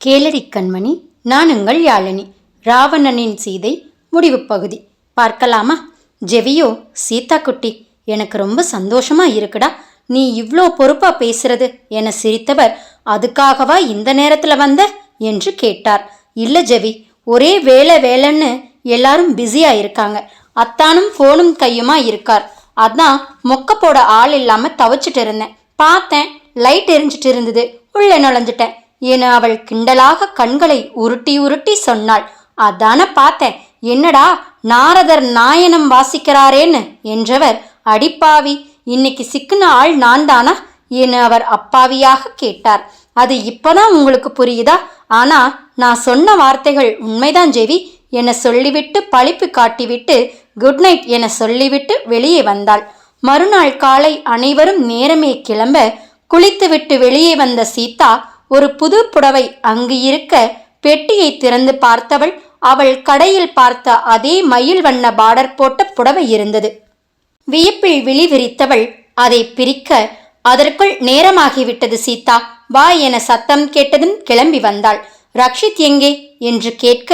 கேளடி கண்மணி நான் உங்கள் யாழினி. ராவணனின் சீதை முடிவு பகுதி. பார்க்கலாமா? ஜெவியோ சீதா குட்டி எனக்கு ரொம்ப சந்தோஷமா இருக்குடா. நீ இவ்வளோ பொறுப்பா பேசுறது என சிரித்தவர் அதுக்காகவா இந்த நேரத்துல வந்த? என்று கேட்டார். இல்ல ஜெவி ஒரே வேலை வேலைன்னு எல்லாரும் பிஸியா இருக்காங்க. அத்தானும் ஃபோனும் கையுமா இருக்கார். அதான் மொக்க போட ஆள் இல்லாம தவிச்சிட்டு இருந்தேன். பார்த்தேன் லைட் எரிஞ்சிட்டு இருந்தது. உள்ளே நுழைஞ்சிட்டேன். என அவள் கிண்டலாக கண்களை உருட்டி உருட்டி சொன்னாள். அதான பார்த்தேன். என்னடா நாரதர் நாயனம் வாசிக்கிறாரேன்னு என்றவர் அடிப்பாவி இன்னைக்கு சிக்குன ஆள் நான் தானா என அவர் அப்பாவியாக கேட்டார். அது இப்பதான் உங்களுக்கு புரியுதா? ஆனா நான் சொன்ன வார்த்தைகள் உண்மைதான் ஜெவி என சொல்லிவிட்டு பழிப்பு காட்டிவிட்டு குட் நைட் என சொல்லிவிட்டு வெளியே வந்தாள். மறுநாள் காலை அனைவரும் நேரமே கிளம்ப குளித்துவிட்டு வெளியே வந்த சீதா ஒரு புது புடவை அங்கு இருக்க பெட்டியை திறந்து பார்த்தவள் அவள் கடையில் பார்த்த அதே மயில் வண்ண பார்டர் போட்ட புடவை இருந்தது. வியப்பில் விழி விரித்தவள் அதை பிரிக்க அதற்குள் நேரமாகிவிட்டது சீதா வா என சத்தம் கேட்டதும் கிளம்பி வந்தாள். ரக்ஷித் எங்கே என்று கேட்க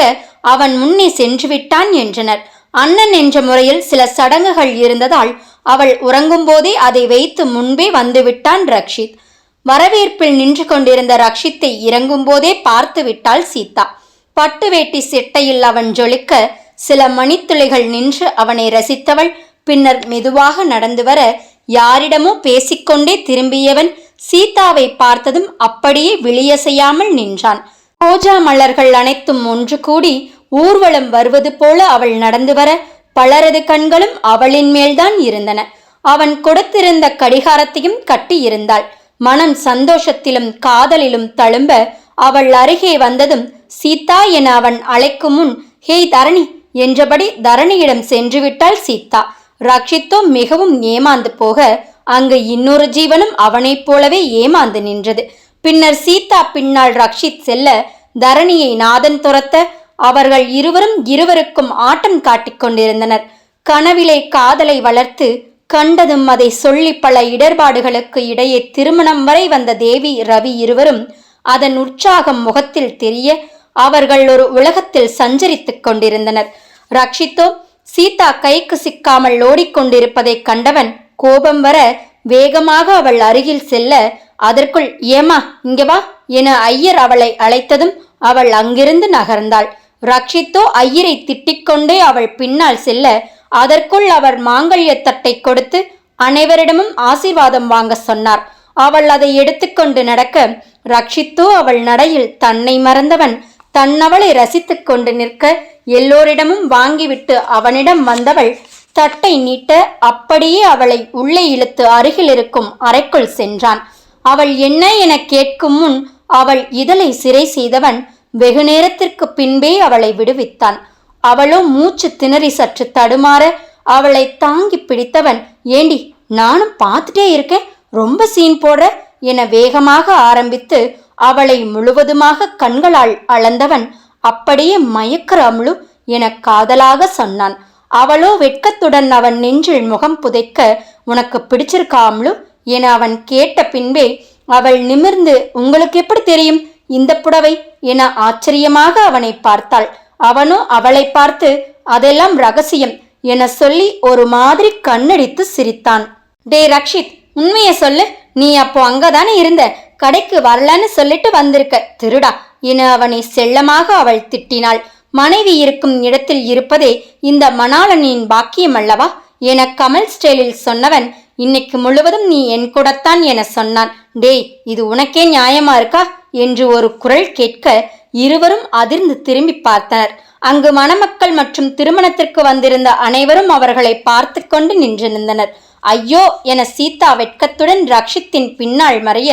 அவன் முன்னே சென்று விட்டான் என்றனர். அண்ணன் என்ற முறையில் சில சடங்குகள் இருந்ததால் அவள் உறங்கும்போதே அதை வைத்து முன்பே வந்துவிட்டான் ரக்ஷித். வரவேற்பில் நின்று கொண்டிருந்த ரக்ஷித்தை இறங்கும்போதே பார்த்து விட்டாள் சீதா. பட்டு வேட்டி சிட்டையில் அவன் ஜொலிக்க சில மணித்துளிகள் நின்று அவனை ரசித்தவள். பின்னர் மெதுவாக நடந்து வர யாரிடமோ பேசிக்கொண்டே திரும்பியவன் சீதாவை பார்த்ததும் அப்படியே விழியசையாமல் நின்றான். ரோஜா மலர்கள் அனைத்தும் ஒன்று கூடி ஊர்வலம் வருவது போல அவள் நடந்து வர பலரது கண்களும் அவளின் மேல்தான் இருந்தன. அவன் கொடுத்திருந்த கடிகாரத்தையும் கட்டியிருந்தாள் மனம் சந்தோஷத்திலும் காதலிலும் தழும்ப அவள் அருகே வந்ததும் சீதா என அவன் அழைக்கும் முன் ஹேய் தரணி என்றபடி தரணியிடம் சென்றுவிட்டாள் சீதா. ரக்ஷித்தோ மிகவும் ஏமாந்து போக அங்கு இன்னொரு ஜீவனும் அவனைப் போலவே ஏமாந்து நின்றது. பின்னர் சீதா பின்னால் ரக்ஷித் செல்ல தரணியை நாதன் துரத்த அவர்கள் இருவரும் இருவருக்கும் ஆட்டம் காட்டிக் கொண்டிருந்தனர். கனவிலே காதலை வளர்த்து கண்டதும் அதை சொல்லி பல இடர்பாடுகளுக்கு இடையே திருமணம் வரை வந்த தேவி ரவி இருவரும் அதன் உற்சாகம் முகத்தில் தெரிய அவர்கள் ஒரு உலகத்தில் சஞ்சரித்துக் கொண்டிருந்தனர். ரக்ஷித்தோ சீதா கைக்கு சிக்காமல் ஓடிக்கொண்டிருப்பதைக் கண்டவன் கோபம் வர வேகமாக அவள் அருகில் செல்ல அதற்குள் ஏமா இங்க வா என ஐயர் அவளை அழைத்ததும் அவள் அங்கிருந்து நகர்ந்தாள். ரக்ஷித்தோ ஐயரை திட்டிக்கொண்டே அவள் பின்னால் செல்ல அதற்குள் அவர் மாங்கல்யத்தட்டை கொடுத்து அனைவரிடமும் ஆசீர்வாதம் வாங்க சொன்னார். அவள் அதை எடுத்துக்கொண்டு நடக்க ரக்ஷித்தோ அவள் நடையில் தன்னை மறந்தவன் தன்னவளை ரசித்து கொண்டு நிற்க எல்லோரிடமும் வாங்கிவிட்டு அவனிடம் வந்தவள் தட்டை நீட்ட அப்படியே அவளை உள்ளே இழுத்து அருகில் இருக்கும் அறைக்குள் சென்றான். அவள் என்ன என கேட்கும் முன் அவள் இதழை சிறை செய்தவன் வெகு நேரத்திற்கு பின்பே அவளை விடுவித்தான். அவளோ மூச்சு திணறி சற்று தடுமாற அவளை தாங்கி பிடித்தவன் ஏண்டி நானும் பார்த்துட்டே இருக்கேன். ரொம்ப சீன் போடுற என வேகமாக ஆரம்பித்து அவளை முழுவதுமாக கண்களால் அளந்தவன் அப்படியே மயக்கிற அமுழு என காதலாக சொன்னான். அவளோ வெட்கத்துடன் அவன் நெஞ்சில் முகம் புதைக்க உனக்கு பிடிச்சிருக்காமலு என அவன் கேட்ட பின்பே அவள் நிமிர்ந்து உங்களுக்கு எப்படி தெரியும்? இந்த புடவை? என ஆச்சரியமாக அவனை பார்த்தாள். அவனோ அவளை பார்த்து அதெல்லாம் ரகசியம் என சொல்லி ஒரு மாதிரி கண்ணடித்து சிரித்தான். டே ரக்ஷித் உண்மைய சொல்லு. நீ அப்போ அங்கதானே இருந்த? கடைக்கு வரலன்னு சொல்லிட்டு வந்திருக்க. திருடா என அவனை செல்லமாக அவள் திட்டினாள். மனைவி இருக்கும் இடத்தில் இருப்பதே இந்த மணாளனின் பாக்கியம் அல்லவா? என கமல் ஸ்டைலில் சொன்னவன் இன்னைக்கு முழுவதும் நீ என் கூடத்தான் என சொன்னான். டேய் இது உனக்கே நியாயமா இருக்கா? என்று ஒரு குரல் கேட்க இருவரும் அதிர்ந்து திரும்பி பார்த்தனர். அங்கு மணமக்கள் மற்றும் திருமணத்திற்கு வந்திருந்த அனைவரும் அவர்களை பார்த்து கொண்டு நின்றிருந்தனர் ஐயோ என சீதா வெட்கத்துடன் ரக்ஷித்தின் பின்னால் மறைய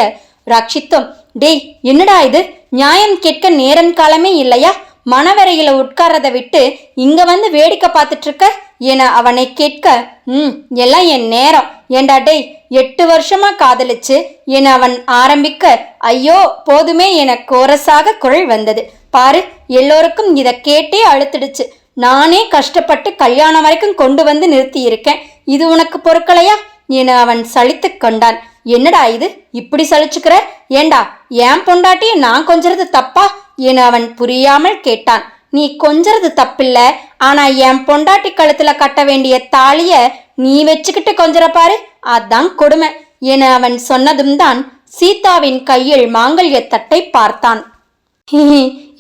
ரக்ஷித்தும் டேய் என்னடா இது? நியாயம் கேட்க நேரம் காலமே இல்லையா? மணவரையில உட்கார்றத விட்டு இங்க வந்து வேடிக்கை பார்த்துட்டு இருக்க? என அவனை கேட்க ம் எல்லாம் என் நேரம். ஏண்டா டேய் எட்டு வருஷமா காதலிச்சு என அவன் ஆரம்பிக்க ஐயோ போதுமே என கோரஸாக குரல் வந்தது. பாரு எல்லோருக்கும் இதை கேட்டே அழுத்திடுச்சு. நானே கஷ்டப்பட்டு கல்யாணம் வரைக்கும் கொண்டு வந்து நிறுத்தியிருக்கேன். இது உனக்கு பொருட்களையா? என அவன் சலித்து கொண்டான். என்னடா இது? இப்படி சலிச்சுக்கிற? ஏண்டா ஏன் பொண்டாட்டியை நான் கொஞ்சது தப்பா? என அவன் புரியாமல் கேட்டான். நீ கொஞ்சது தப்பில்ல. ஆனா என் பொண்டாட்டி கழுத்துல கட்ட வேண்டிய தாலிய நீ வச்சுக்கிட்டு கொஞ்சற பாரு. அதான் கொடுமை. என அவன் சொன்னதும் தான் சீதாவின் கையில் மாங்கல்ய தட்டை பார்த்தான்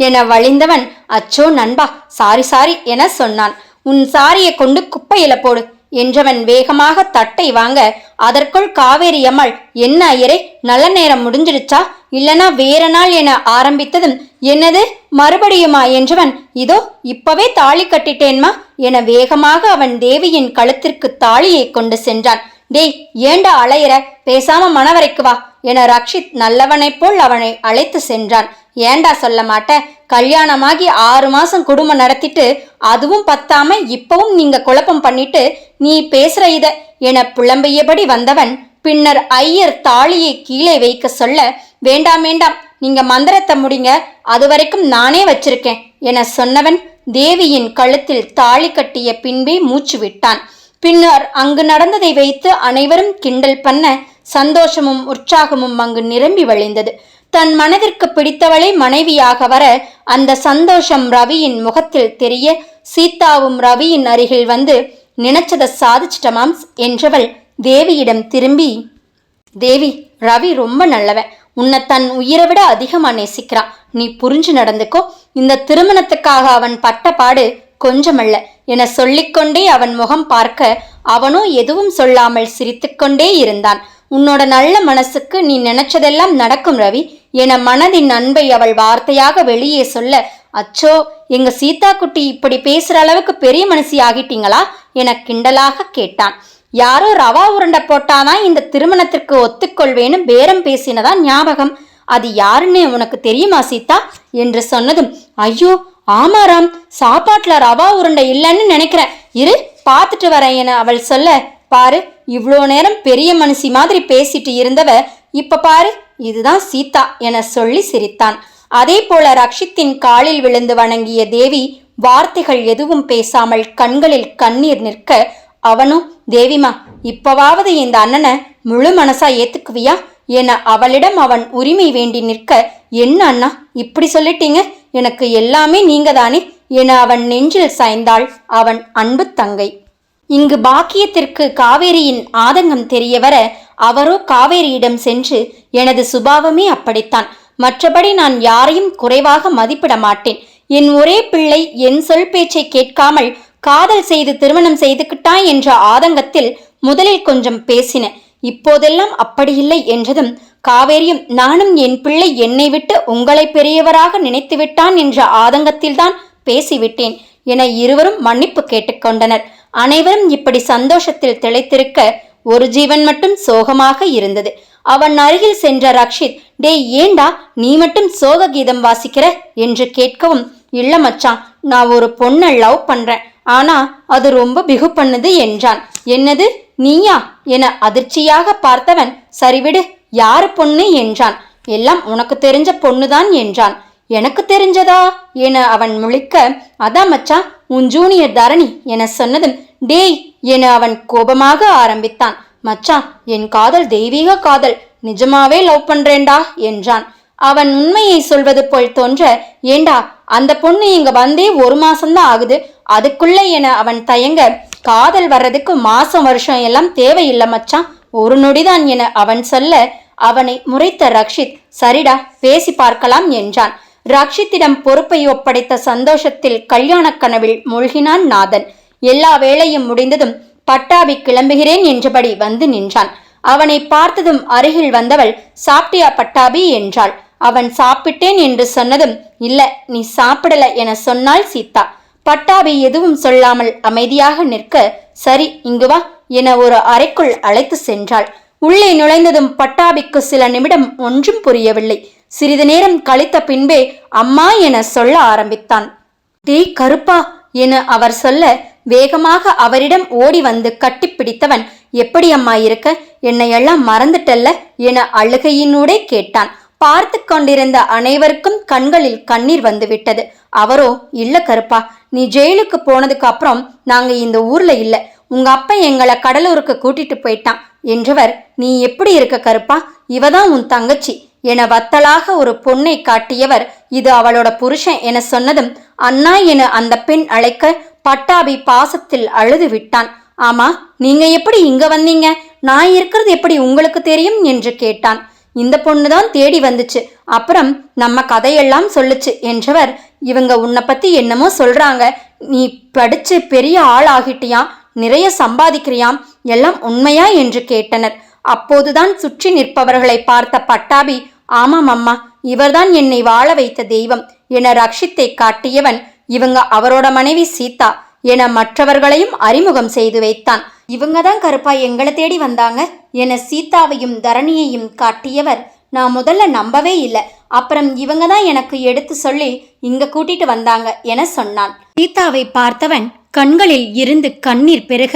என வழிந்தவன் அச்சோ நண்பா சாரி சாரி என சொன்னான். உன் சாரியை கொண்டு குப்பையில போடு. என்றவன் வேகமாக தட்டை வாங்க அதற்குள் காவேரி அம்மாள் என்ன ஐயரே நல்ல நேரம் முடிஞ்சிடுச்சா? இல்லனா வேற நாள் என ஆரம்பித்ததும் என்னது? மறுபடியுமா? என்றவன் இதோ இப்பவே தாலி கட்டிட்டேன்மா என வேகமாக அவன் தேவியின் கழுத்திற்கு தாலியை கொண்டு சென்றான். டேய் ஏண்டா அலையிற? பேசாம மணவரைக்கு வா என ரக்ஷித் நல்லவனைப் போல் அவனை அழைத்து சென்றான். ஏண்டா சொல்ல மாட்ட? கல்யாணமாகி ஆறு மாசம் குடும்பம் நடத்திட்டு அதுவும் பத்தாம இப்பவும் நீங்க குழப்பம் பண்ணிட்டு நீ பேசுற இத என புலம்பியபடி வந்தவன் பின்னர் ஐயர் தாலியை கீழே வைக்க சொல்ல வேண்டாம் வேண்டாம் நீங்க மந்திரத்தை முடிங்க அது வரைக்கும் நானே வச்சிருக்கேன் என சொன்னவன் தேவியின் கழுத்தில் தாலி கட்டிய பின்பே மூச்சு விட்டான். பின்னர் அங்கு நடந்ததை வைத்து அனைவரும் கிண்டல் பண்ண சந்தோஷமும் உற்சாகமும் அங்கு நிரம்பி வழிந்தது. தன் மனதிற்கு பிடித்தவளை மனைவியாக வர அந்த சந்தோஷம் ரவியின் முகத்தில் தெரிய சீதாவும் ரவியின் அருகில் வந்து நினைச்சத சாதிச்சிட்டமாம் என்றவள் தேவியிடம் திரும்பி தேவி ரவி ரொம்ப நல்லவன். உன்னை தன் உயிரை விட அதிகமாக நேசிக்கிறான். நீ புரிஞ்சு நடந்துக்கோ. இந்த திருமணத்துக்காக அவன் பட்ட பாடு கொஞ்சமல்ல. என சொல்லிக்கொண்டே அவன் முகம் பார்க்க அவனோ எதுவும் சொல்லாமல் சிரித்துக்கொண்டே இருந்தான். உன்னோட நல்ல மனசுக்கு நீ நினைச்சதெல்லாம் நடக்கும் ரவி. என மனதின் அன்பை அவள் வார்த்தையாக வெளியே சொல்ல அச்சோ எங்க சீதா குட்டி இப்படி பேசுற அளவுக்கு பெரிய மனசி ஆகிட்டீங்களா? என கிண்டலாக கேட்டான். யாரோ ரவா உருண்டை போட்டாதான் இந்த திருமணத்திற்கு ஒத்துக்கொள்வேன்னு பேரம் பேசினதா ஞாபகம்? அது யாருன்னு உனக்கு தெரியுமா சீதா? என்று சொன்னதும் ஐயோ ஆமாராம் சாப்பாட்டுல ரவா உருண்டை இல்லைன்னு நினைக்கிறேன் இரு பார்த்துட்டு வரேன் என அவள் சொல்ல பாரு இவ்வளோ நேரம் பெரிய மனுஷி மாதிரி பேசிட்டு இருந்தவ இப்ப பாரு இதுதான் சீதா என சொல்லி சிரித்தான். அதே போல ரக்ஷித்தின் காலில் விழுந்து வணங்கிய தேவி வார்த்தைகள் எதுவும் பேசாமல் கண்களில் கண்ணீர் நிற்க அவனும் தேவிமா இப்பவாவது இந்த அண்ணனை முழு மனசா ஏத்துக்குவியா? என அவளிடம் அவன் உரிமை வேண்டி நிற்க என்ன அண்ணா இப்படி சொல்லிட்டீங்க? எனக்கு எல்லாமே நீங்க தானே என அவன் நெஞ்சில் சாய்ந்தாள் அவன் அன்பு தங்கை. இங்கு பாக்கியத்திற்கு காவேரியின் ஆதங்கம் தெரியவர அவரோ காவேரியிடம் சென்று எனது சுபாவமே அப்படித்தான். மற்றபடி நான் யாரையும் குறைவாக மதிப்பிட மாட்டேன். என் ஒரே பிள்ளை என் சொல் பேச்சை கேட்காமல் காதல் செய்து திருமணம் செய்துக்கிட்டான் என்ற ஆதங்கத்தில் முதலில் கொஞ்சம் பேசின. இப்போதெல்லாம் அப்படியில்லை என்றதும் காவேரியும் நானும் என் பிள்ளை என்னை விட்டு உங்களை பெரியவராக நினைத்து விட்டான் என்ற ஆதங்கத்தில்தான் பேசிவிட்டேன் என இருவரும் மன்னிப்பு கேட்டுக்கொண்டனர். அனைவரும் இப்படி சந்தோஷத்தில் திளைத்திருக்க ஒரு ஜீவன் மட்டும் சோகமாக இருந்தது. அவன் அருகில் சென்ற ரக்ஷித் டேய் ஏண்டா நீ மட்டும் சோக கீதம் வாசிக்கிற? என்று கேட்கவும் இல்ல மச்சான் நான் ஒரு பொண்ணை லவ் பண்றேன். ஆனா அது ரொம்ப பிகு பண்ணுது என்றான். என்னது? நீயா? என அதிர்ச்சியாக பார்த்தவன் சரிவிடு யாரு பொண்ணு? என்றான். எல்லாம் உனக்கு தெரிஞ்ச பொண்ணுதான் என்றான். எனக்கு தெரிஞ்சதா? என அவன் முழிக்க அதான் மச்சான் உன் ஜூனியர் தரணி என சொன்னதும் டேய் என அவன் கோபமாக ஆரம்பித்தான். மச்சான் என் காதல் தெய்வீக காதல். நிஜமாவே லவ் பண்றேன்டா என்றான். அவன் உண்மையை சொல்வது போல் தோன்ற ஏண்டா அந்த பொண்ணு இங்க வந்தே ஒரு மாசம்தான் ஆகுது. அதுக்குள்ள என அவன் தயங்க காதல் வர்றதுக்கு மாசம் வருஷம் எல்லாம் தேவையில்லை மச்சான். ஒரு நொடிதான் என அவன் சொல்ல அவனை முறைத்த ரக்ஷித் சரிடா பேசி பார்க்கலாம் என்றான். ரக்ஷித்திடம் பொறுப்பை ஒப்படைத்த சந்தோஷத்தில் கல்யாணக் கனவில் மூழ்கினான் நாதன். எல்லா வேலையும் முடிந்ததும் பட்டாபி கிளம்புகிறேன் என்றபடி வந்து நின்றான். அவனை பார்த்ததும் அருகில் வந்தவள் சாப்பிட்டியா பட்டாபி? என்றாள். அவன் சாப்பிட்டேன் என்று சொன்னதும் இல்ல நீ சாப்பிடல என சொன்னாள் சீதா பட்டாபி எதுவும் சொல்லாமல் அமைதியாக நிற்க சரி இங்கு வா என ஒரு அறைக்குள் அழைத்து சென்றாள். உள்ளே நுழைந்ததும் பட்டாபிக்கு சில நிமிடம் ஒன்றும் புரியவில்லை. சிறிது நேரம் கழித்த பின்பே அம்மா என சொல்ல ஆரம்பித்தான். டேய் கருப்பா என அவர் சொல்ல வேகமாக அவரிடம் ஓடி வந்து கட்டிப்பிடித்தவன் எப்படி அம்மா இருக்க? என்னை எல்லாம் மறந்துட்டல்ல? என அழுகையினூடே கேட்டான். பார்த்து கொண்டிருந்த அனைவருக்கும் கண்களில் கண்ணீர் வந்துவிட்டது. அவரோ இல்ல கருப்பா நீ ஜெயிலுக்கு போனதுக்கு அப்புறம் நாங்க இந்த ஊர்ல இல்ல. உங்க அப்பா எங்களை கடலூருக்கு கூட்டிட்டு போயிட்டான். என்றவர் நீ எப்படி இருக்க கருப்பா? இவதான் உன் தங்கச்சி என வத்தலாக ஒரு பொண்ணை காட்டியவர் இது அவளோட புருஷன் என சொன்னதும் அண்ணா என அந்த பெண் அழைக்க பட்டாபி பாசத்தில் அழுது விட்டான். ஆமா நீங்க எப்படி இங்க வந்தீங்க? நான் இருக்கிறது எப்படி உங்களுக்கு தெரியும்? என்று கேட்டான். இந்த பொண்ணு தான் தேடி வந்துச்சு. அப்புறம் நம்ம கதையெல்லாம் சொல்லுச்சு என்றவர் இவங்க உன்னை பத்தி என்னமோ சொல்றாங்க. நீ படிச்சு பெரிய ஆள் ஆகிட்டியாம் நிறைய சம்பாதிக்கிறியாம். எல்லாம் உண்மையா? என்று கேட்டனர். அப்போதுதான் சுற்றி நிற்பவர்களை பார்த்த பட்டாபி ஆமாம் அம்மா. இவர்தான் என்னை வாழ வைத்த தெய்வம். என ரக்ஷித்தை காட்டியவன் இவங்க அவரோட மனைவி சீதா என மற்றவர்களையும் அறிமுகம் செய்து வைத்தான். இவங்க தான் கருப்பா எங்களை தேடி வந்தாங்க. என சீதாவையும் தரணியையும் காட்டியவர் நான் முதல்ல நம்பவே இல்லை. அப்புறம் இவங்க தான் எனக்கு எடுத்து சொல்லி இங்க கூட்டிட்டு வந்தாங்க என சொன்னான். சீதாவை பார்த்தவன் கண்களில் இருந்து கண்ணீர் பெருக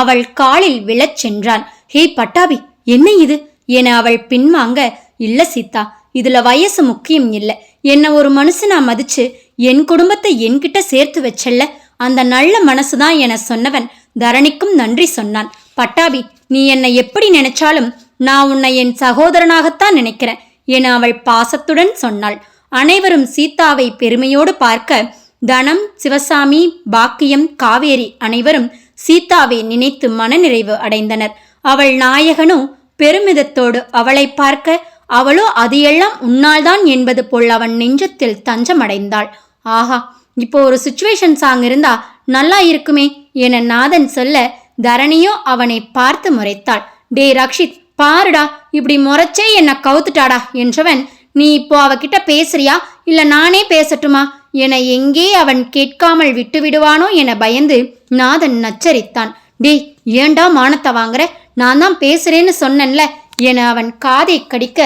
அவள் காலில் விழச் சென்றான். ஹே பட்டாபி என்ன இது என அவள் பின்வாங்க இல்ல சீதா இதுல வயசு முக்கியம் இல்லை. என்ன ஒரு மனுஷனா மதிச்சு என் குடும்பத்தை என்கிட்ட சேர்த்து வச்சல்ல. அந்த நல்ல மனசுதான் என சொன்னவன் தரணிக்கும் நன்றி சொன்னான். பட்டாபி நீ என்னை எப்படி நினைச்சாலும் நான் உன்னை என் சகோதரனாகத்தான் நினைக்கிறேன் என அவள் பாசத்துடன் சொன்னாள். அனைவரும் சீதாவை பெருமையோடு பார்க்க தனம் சிவசாமி பாக்கியம் காவேரி அனைவரும் சீதாவை நினைத்து மனநிறைவு அடைந்தனர். அவள் நாயகனோ பெருமிதத்தோடு அவளை பார்க்க அவளோ அது எல்லாம் உன்னால்தான் என்பது போல் அவன் நெஞ்சத்தில் தஞ்சமடைந்தாள். ஆஹா இப்போ ஒரு சுச்சுவேஷன் சாங் இருந்தா நல்லா இருக்குமே என நாதன் சொல்ல தரணியோ அவனை பார்த்து முறைத்தாள். டே ரக்ஷித் பாருடா இப்படி முறைச்சே என்னை கவுத்துட்டாடா என்றவன் நீ இப்போ அவகிட்ட பேசுறியா? இல்ல நானே பேசட்டுமா? என எங்கே அவன் கேட்காமல் விட்டு விடுவானோ என பயந்து நாதன் நச்சரித்தான். டேய் ஏண்டா மானத்தை வாங்குற? நான் தான் பேசுறேன்னு சொன்னேன்ல என அவன் காதை கடிக்க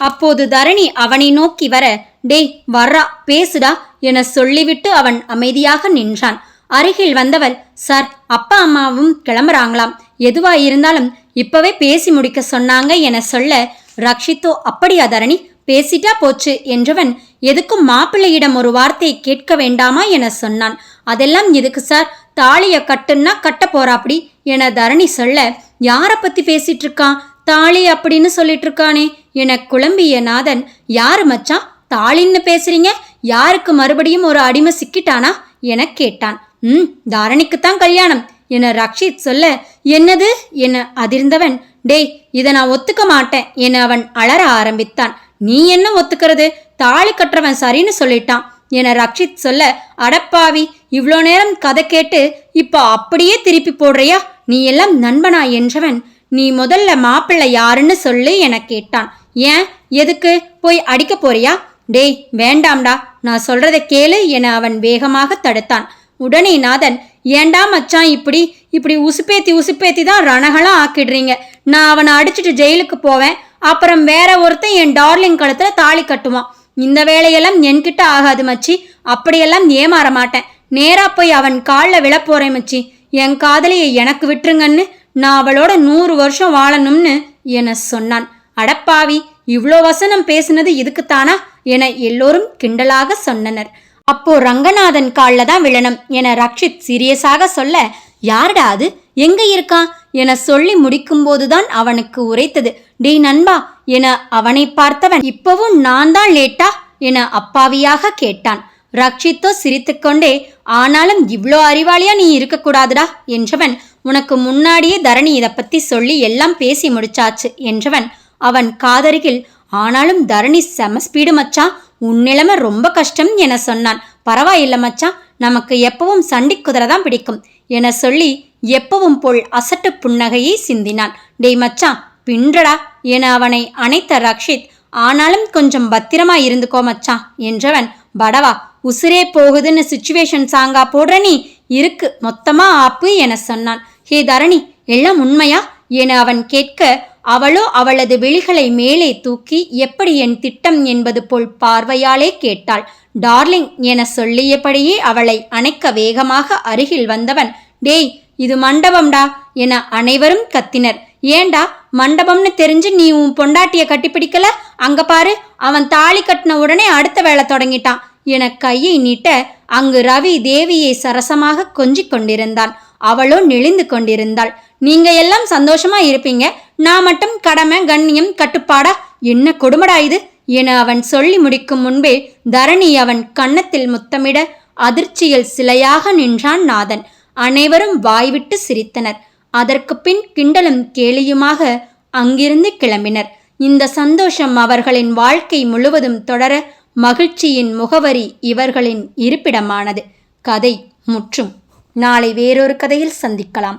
அப்போது தரணி அவனை நோக்கி வர டேய் வர்றா பேசுடா என சொல்லிவிட்டு அவன் அமைதியாக நின்றான். அருகில் வந்தவள் சார் அப்பா அம்மாவும் கிளம்புறாங்களாம். எதுவா இருந்தாலும் இப்பவே பேசி முடிக்க சொன்னாங்க என சொல்ல ரக்ஷித்தோ அப்படியா தரணி? பேசிட்டா போச்சு என்றவன் எதுக்கும் மாப்பிள்ளையிடம் ஒரு வார்த்தை கேட்க வேண்டாமா என சொன்னான். அதெல்லாம் எதுக்கு சார்? தாலியை கட்டுன்னா கட்ட போறாப்படி என தரணி சொல்ல யாரை பத்தி பேசிட்டு இருக்கான் தாலி அப்படின்னு சொல்லிட்டு இருக்கானே என குழம்பிய நாதன் யாரு மச்சான்? தாளின்னு பேசுறீங்க? யாருக்கு மறுபடியும் ஒரு அடிமை சிக்கிட்டானா? என கேட்டான். ம் தாரணிக்குத்தான் கல்யாணம். என ரக்ஷித் சொல்ல என்னது? என அதிர்ந்தவன் டேய் இதை நான் ஒத்துக்க மாட்டேன் என அவன் அலற ஆரம்பித்தான். நீ என்ன ஒத்துக்கிறது? தாலி கட்டுறவன் சரின்னு சொல்லிட்டான் என ரக்ஷித் சொல்ல அடப்பாவி இவ்வளோ நேரம் கதை கேட்டு இப்போ அப்படியே திருப்பி போடுறியா? நீ எல்லாம் நண்பனா என்றவன் நீ முதல்ல மாப்பிள்ளை யாருன்னு சொல்லு என கேட்டான். ஏன்? எதுக்கு? போய் அடிக்க போறியா? டேய் வேண்டாம்டா. நான் சொல்றதை கேளு என அவன் வேகமாக தடுத்தான். உடனே நாதன் ஏண்டா மச்சான் இப்படி? இப்படி உசுப்பேத்தி உசுப்பேத்தி தான் ரணகலாம் ஆக்கிடுறீங்க. நான் அவனை அடிச்சிட்டு ஜெயிலுக்கு போவேன். அப்புறம் வேற ஒருத்தன் என் டார்லிங் கழுத்துல தாலி கட்டுவான். இந்த வேலையெல்லாம் என்கிட்ட ஆகாது மச்சி. அப்படியெல்லாம் ஏமாற மாட்டேன். நேரா போய் அவன் காலில் விழப்போறேன் மச்சி. என் காதலியை எனக்கு விட்டுருங்கன்னு நான் அவளோட நூறு வருஷம் வாழணும்னு என சொன்னான். அடப்பாவி இவ்வளோ வசனம் பேசுனது இதுக்குத்தானா? என எல்லோரும் கிண்டலாக சொன்னனர். அப்போ ரங்கநாதன் காலில் தான் விழணும் என ரக்ஷித் சீரியஸாக சொல்ல யாருடா அது? எங்க இருக்கான் என சொல்லி முடிக்கும்போதுதான் அவனுக்கு உரைத்தது. டேய் நண்பா என அவனை பார்த்தவன் இப்பவும் நான் தான் லேட்டா? என அப்பாவியாக கேட்டான். ரக்ஷித்தோ சிரித்துக்கொண்டே ஆனாலும் இவ்வளோ அறிவாளியா நீ இருக்கக்கூடாதுடா என்றவன் உனக்கு முன்னாடியே தரணி இதை பத்தி சொல்லி எல்லாம் பேசி முடிச்சாச்சு என்றவன் அவன் காதருகில் ஆனாலும் தரணி செம ஸ்பீடு மச்சான் உன் நிலைமை ரொம்ப கஷ்டம் என சொன்னான். பரவாயில்ல மச்சான் நமக்கு எப்பவும் சண்டி குதிரை தான் பிடிக்கும் என சொல்லி எப்பவும் போல் அசட்டு புன்னகையை சிந்தினான். டேய் மச்சான் பின்றடா என அவனை அணைத்த ரக்ஷித் ஆனாலும் கொஞ்சம் பத்திரமா இருந்துக்கோ மச்சான் என்றவன் படவா உசுரே போகுதுன்னு சுச்சுவேஷன் சாங்கா போடுற நீ இருக்கு மொத்தமா ஆப்பு என சொன்னான். ஹே தரணி எல்லாம் உண்மையா? என அவன் கேட்க அவளோ அவளது விழிகளை மேலே தூக்கி எப்படி என் திட்டம் என்பது போல் பார்வையாலே கேட்டாள். டார்லிங் என சொல்லியபடியே அவளை அணைக்க வேகமாக அருகில் வந்தவன் டேய் இது மண்டபம்டா என அனைவரும் கத்தினர். ஏண்டா மண்டபம்னு தெரிஞ்சு நீ உன் பொண்டாட்டிய கட்டிப்பிடிக்கல? அங்க பாரு அவன் தாலி கட்டின உடனே அடுத்த வேலை தொடங்கிட்டான் என கையை நீட்ட அங்கு ரவி தேவியை சரசமாக கொஞ்சிக் கொண்டிருந்தான். அவளோ நெளிந்து கொண்டிருந்தாள். நீங்க எல்லாம் சந்தோஷமா இருப்பீங்க. நான் மட்டும் கடமை கண்ணியம் கட்டுப்பாடா? என்ன கொடுமடா இது? என அவன் சொல்லி முடிக்கும் முன்பே தரணி அவன் கன்னத்தில் முத்தமிட அதிர்ச்சியில் சிலையாக நின்றான் நாதன். அனைவரும் வாய்விட்டு சிரித்தனர். அதற்கு பின் கிண்டலும் கேலியுமாக அங்கிருந்து கிளம்பினர். இந்த சந்தோஷம் அவர்களின் வாழ்க்கை முழுவதும் தொடர மகிழ்ச்சியின் முகவரி இவர்களின் இருப்பிடமானது. கதை முற்றும். நாளை வேறொரு கதையில் சந்திக்கலாம்.